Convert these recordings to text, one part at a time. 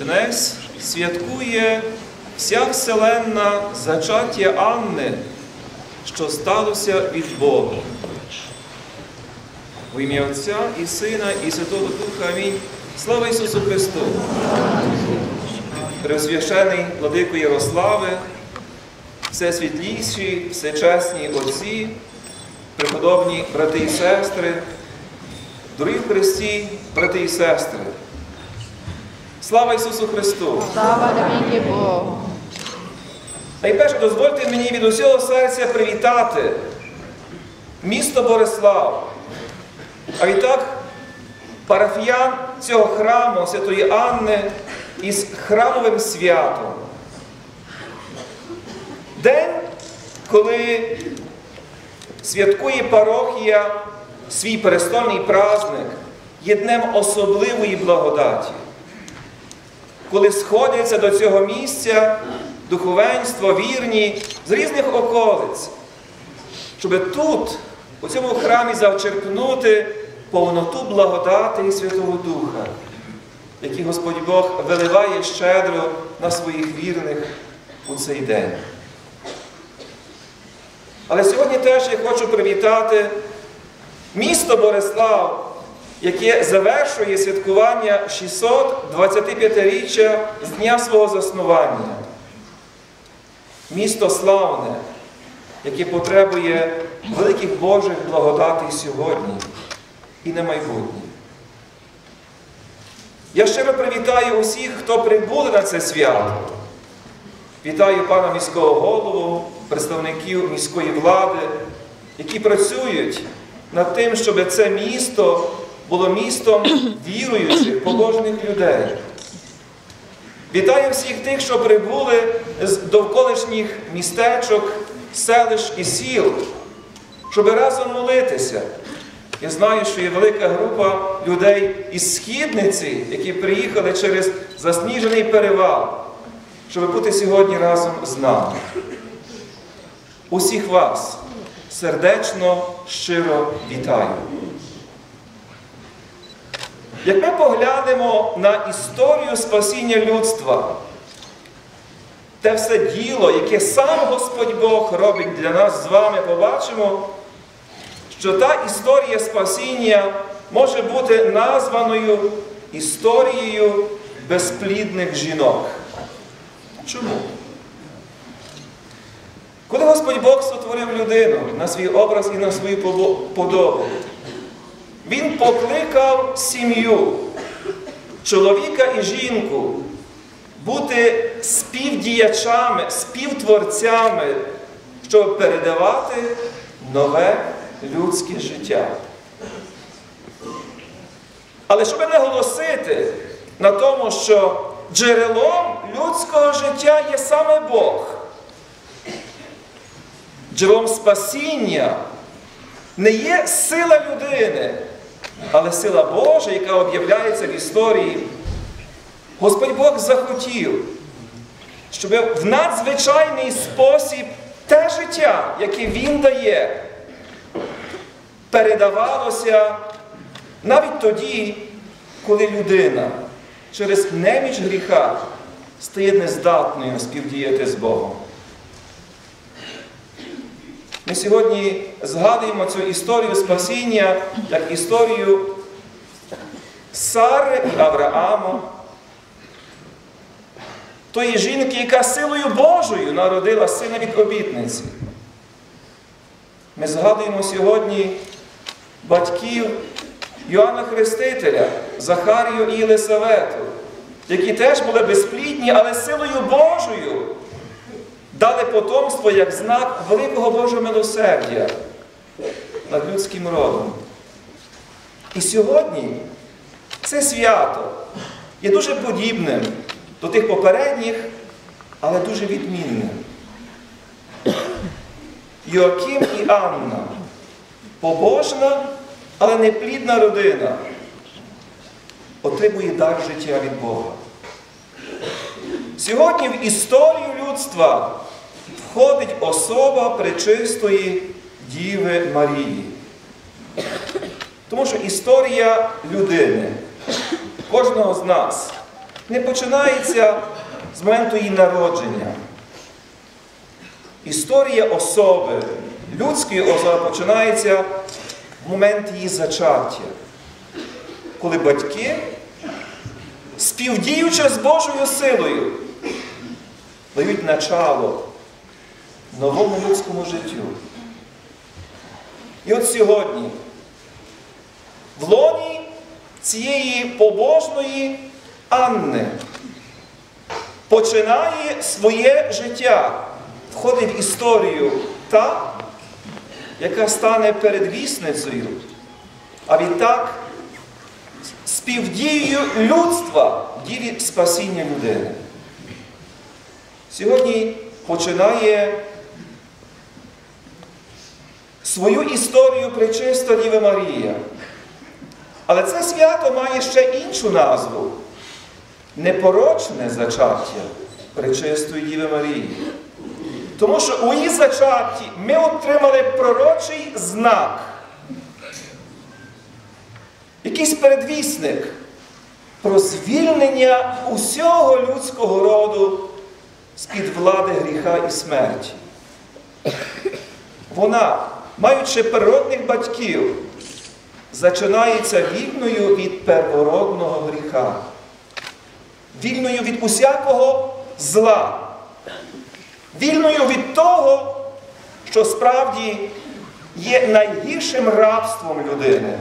Днес святкує вся вселенна зачаття Анни, що сталося від Бога. В ім'я Отця і Сина, і Святого Духа. Амінь. Слава Ісусу Христу! Преосвящений владико Ярославе, все світліші, всечесні отці, преподобні брати і сестри, дорогі в Христі, брати і сестри. Слава Ісусу Христу! Слава навіки Богу. Найперше дозвольте мені від усього серця привітати місто Борислав. А відтак парафіян цього храму Святої Анни із храмовим святом. День, коли святкує парохія свій перестольний праздник, є днем особливої благодаті коли сходяться до цього місця духовенство, вірні з різних околиць, щоб тут, у цьому храмі, завчерпнути повноту благодати і Святого Духа, який Господь Бог виливає щедро на своїх вірних у цей день. Але сьогодні теж я хочу привітати місто Борислав, яке завершує святкування 625-річчя з дня свого заснування. Місто славне, яке потребує великих Божих благодатей сьогодні і на майбутнє. Я щиро привітаю усіх, хто прибули на це свято. Вітаю пана міського голову, представників міської влади, які працюють над тим, щоб це місто було містом віруючих, побожних людей. Вітаю всіх тих, що прибули з довколишніх містечок, селищ і сіл, щоб разом молитися. Я знаю, що є велика група людей із східниці, які приїхали через засніжений перевал, щоб бути сьогодні разом з нами. Усіх вас сердечно, щиро вітаю. Як ми поглянемо на історію спасіння людства, те все діло, яке сам Господь Бог робить для нас з вами, побачимо, що та історія спасіння може бути названою історією безплідних жінок. Чому? Коли Господь Бог сотворив людину на свій образ і на свою подобу, він покликав сім'ю, чоловіка і жінку бути співдіячами, співтворцями, щоб передавати нове людське життя. Але щоб не голосити на тому, що джерелом людського життя є саме Бог, джерелом спасіння не є сила людини, але сила Божа, яка об'являється в історії, Господь Бог захотів, щоб в надзвичайний спосіб те життя, яке Він дає, передавалося навіть тоді, коли людина через неміч гріха стає нездатною співдіяти з Богом. Ми сьогодні згадуємо цю історію спасіння як історію Сари і Авраама, тої жінки, яка силою Божою народила сина від обітниці. Ми згадуємо сьогодні батьків Йоанна Хрестителя, Захарію і Єлисавету, які теж були безплідні, але силою Божою дали потомство як знак великого Божого милосердя над людським родом. І сьогодні це свято є дуже подібним до тих попередніх, але дуже відмінним. Йоаким і Анна побожна, але неплідна родина, отримує дар життя від Бога. Сьогодні в історію людства входить особа пречистої Діви Марії. Тому що історія людини, кожного з нас, не починається з моменту її народження. Історія особи, людської особи починається в момент її зачаття, коли батьки, співдіючи з Божою силою, дають начало новому людському життю. І от сьогодні, в лоні цієї побожної Анни починає своє життя, входить в історію та, яка стане передвісницею, а відтак співдією людства в ділі спасіння людини. Сьогодні починає свою історію пречиста Діва Марія. Але це свято має ще іншу назву непорочне зачаття пречистої Діви Марії. Тому що у її зачатті ми отримали пророчий знак, якийсь передвісник про звільнення усього людського роду з-під влади гріха і смерті. Вона, маючи природних батьків, зачинається вільною від первородного гріха, вільною від усякого зла, вільною від того, що справді є найгіршим рабством людини.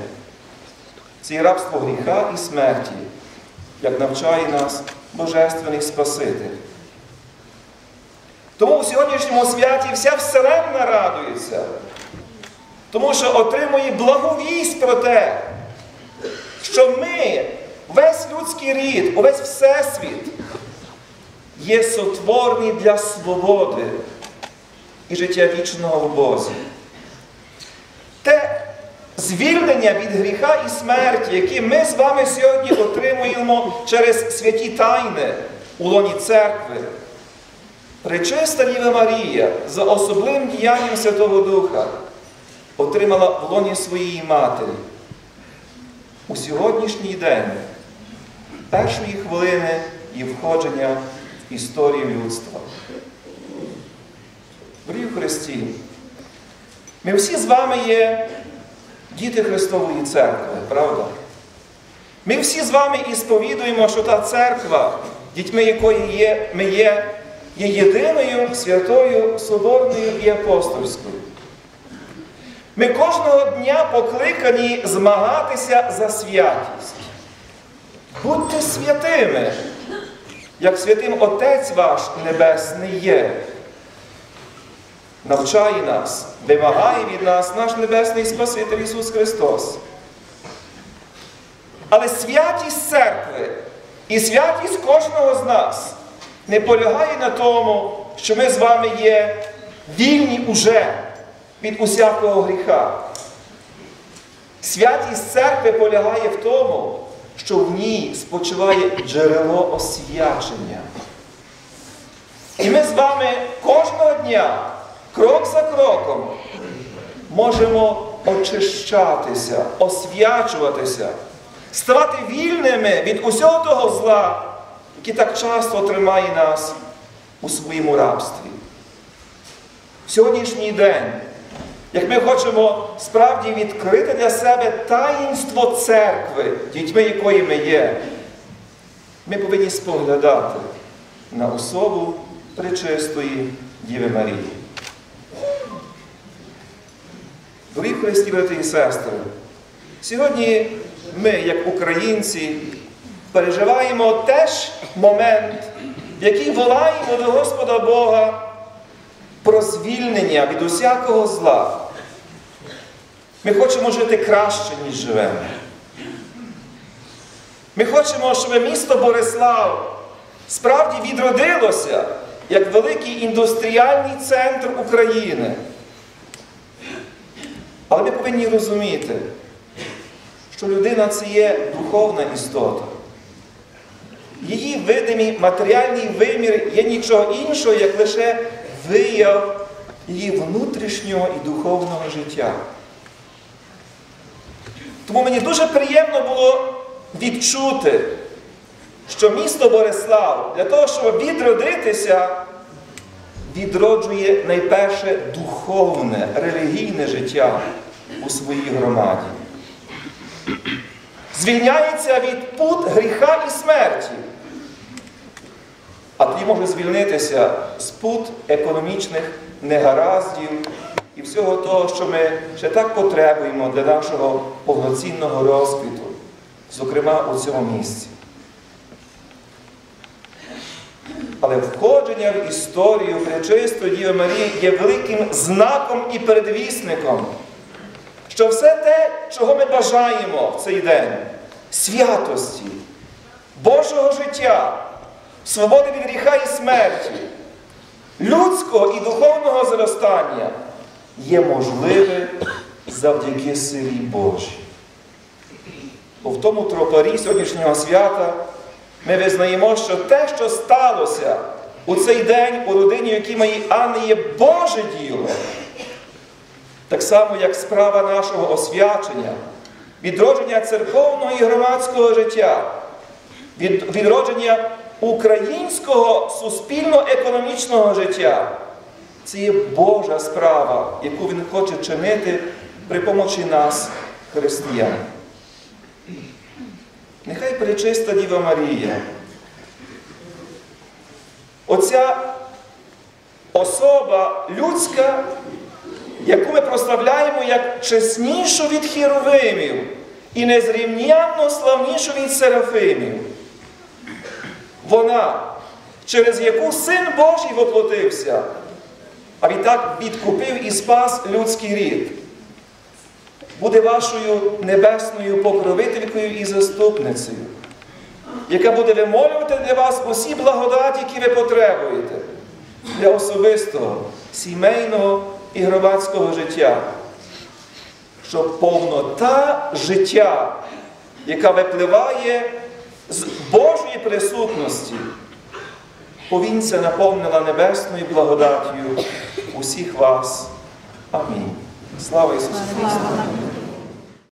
Це рабство гріха і смерті, як навчає нас Божественний Спаситель. Тому у сьогоднішньому святі вся Вселенна радується, тому що отримує благовість про те, що ми, весь людський рід, увесь Всесвіт, є сотворні для свободи і життя вічного в Бозі. Те звільнення від гріха і смерті, яке ми з вами сьогодні отримуємо через святі тайни у лоні церкви, Пречиста Діва Марія за особливим діянням Святого Духа отримала в лоні своєї матері у сьогоднішній день першої хвилини її входження в історію людства. Дорогі Христі, ми всі з вами є діти Христової церкви, правда? Ми всі з вами і сповідуємо, що та церква, дітьми якої є, ми є, є єдиною святою, соборною і апостольською. Ми кожного дня покликані змагатися за святість. Будьте святими, як святим Отець ваш Небесний є. Навчає нас, вимагає від нас наш Небесний Спаситель Ісус Христос. Але святість церкви і святість кожного з нас не полягає на тому, що ми з вами є вільні уже від усякого гріха. Святість церкви полягає в тому, що в ній спочиває джерело освячення. І ми з вами кожного дня, крок за кроком, можемо очищатися, освячуватися, ставати вільними від усього того зла, який так часто тримає нас у своєму рабстві. Сьогоднішній день, як ми хочемо справді відкрити для себе таїнство церкви, дітьми якої ми є, ми повинні споглядати на особу пречистої Діви Марії. Дорогі Христі, брати і сестри, сьогодні ми, як українці, переживаємо теж момент, в який волаємо до Господа Бога про звільнення від усякого зла. Ми хочемо жити краще, ніж живемо. Ми хочемо, щоб місто Борислав справді відродилося як великий індустріальний центр України. Але ми повинні розуміти, що людина це є духовна істота. Її видимий матеріальний вимір є нічого іншого, як лише вияв її внутрішнього і духовного життя. Тому мені дуже приємно було відчути, що місто Борислав для того, щоб відродитися, відроджує найперше духовне, релігійне життя у своїй громаді. Звільняється від пут гріха і смерті. А тоді може звільнитися з пут економічних негараздів і всього того, що ми ще так потребуємо для нашого повноцінного розквіту, зокрема у цьому місці. Але входження в історію Пречистої Діви Марії є великим знаком і передвісником, що все те, чого ми бажаємо в цей день, святості, Божого життя, свободи від гріха і смерті, людського і духовного зростання, є можливе завдяки силі Божій. Бо в тому тропарі сьогоднішнього свята ми визнаємо, що те, що сталося у цей день у родині, якій моїй Анни є Боже діло, так само, як справа нашого освячення, відродження церковного і громадського життя, відродження українського суспільно-економічного життя, це є Божа справа, яку Він хоче чинити при помочі нас, християн. Нехай пречиста Діва Марія. Оця особа людська, яку ми прославляємо як чеснішу від хіровимів і незрівнянно славнішу від серафимів. Вона, через яку Син Божий воплотився, а відтак відкупив і спас людський рід буде вашою небесною покровителькою і заступницею, яка буде вимолювати для вас усі благодаті, які ви потребуєте для особистого, сімейного і громадського життя. Щоб повнота життя, яка випливає з Божої присутності, повінця наповнила небесною благодаттю усіх вас. Амінь. Слава Ісусу Христу!